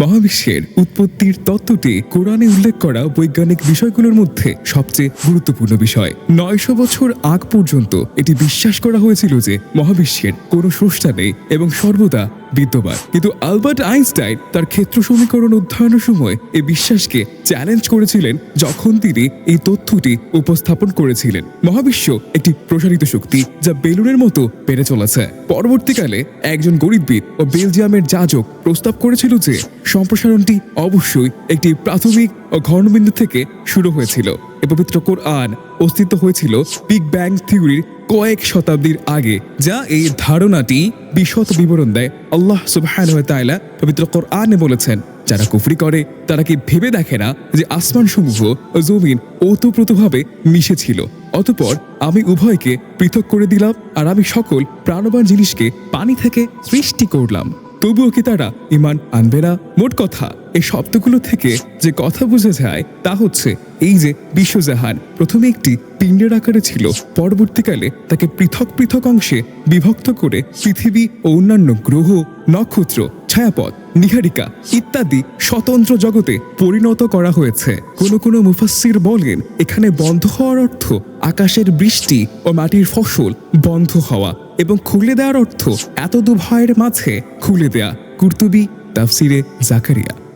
মহাবিশ্বের উৎপত্তির তত্ত্বটি কোরআনে উল্লেখ করা বৈজ্ঞানিক বিষয়গুলোর মধ্যে সবচেয়ে গুরুত্বপূর্ণ বিষয়। নয়শো বছর আগ পর্যন্ত এটি বিশ্বাস করা হয়েছিল যে মহাবিশ্বের কোনো স্রষ্টা নেই এবং সর্বদা বিদ্যমান। কিন্তু আলবার্ট আইনস্টাইন তার ক্ষেত্র সমীকরণ অধ্যয়নের সময় এই বিশ্বাসকে চ্যালেঞ্জ করেছিলেন যখন তিনি এই তথ্যটি উপস্থাপন করেছিলেন। মহাবিশ্ব একটি প্রসারিত শক্তি যা বেলুনের মতো বেড়ে চলেছে। পরবর্তীকালে একজন গণিতবিদ ও বেলজিয়ামের যাজক প্রস্তাব করেছিল যে সম্প্রসারণটি অবশ্যই একটি প্রাথমিক ও ঘর্ণবিন্দু থেকে শুরু হয়েছিল। এ পবিত্র কোরআন অস্তিত্ব হয়েছিল বিগ ব্যাং থিওরির কয়েক শতাব্দীর আগে, যা এই ধারণাটি বিশদ বিবরণ দেয়। আল্লাহ সুবহান পবিত্র কোরআনে বলেছেন, যারা কুফরি করে, তারা কি ভেবে দেখে না যে আসমান সমূহ জমিন ওতপ্রোতভাবে মিশেছিল অতপর আমি উভয়কে পৃথক করে দিলাম, আর আমি সকল প্রাণবান জিনিসকে পানি থেকে সৃষ্টি করলাম। তবুও কি তারা ইমান আনবে না? মোট কথা, এই শব্দগুলো থেকে যে কথা বোঝা যায় তা হচ্ছে এই যে বিশ্বজাহান প্রথমে একটি পিণ্ডের আকারে ছিল, পরবর্তীকালে তাকে পৃথক পৃথক অংশে বিভক্ত করে পৃথিবী ও অন্যান্য গ্রহ নক্ষত্র, ছায়াপথ, নিহারিকা ইত্যাদি স্বতন্ত্র জগতে পরিণত করা হয়েছে। কোন কোন মুফাসির বলেন, এখানে বন্ধ হওয়ার অর্থ আকাশের বৃষ্টি ও মাটির ফসল বন্ধ হওয়া এবং খুলে দেওয়ার অর্থ এত দু দুভয়ের মাঝে খুলে দেয়া। কুর্তুবি, তাফসিরে জাকারিয়া।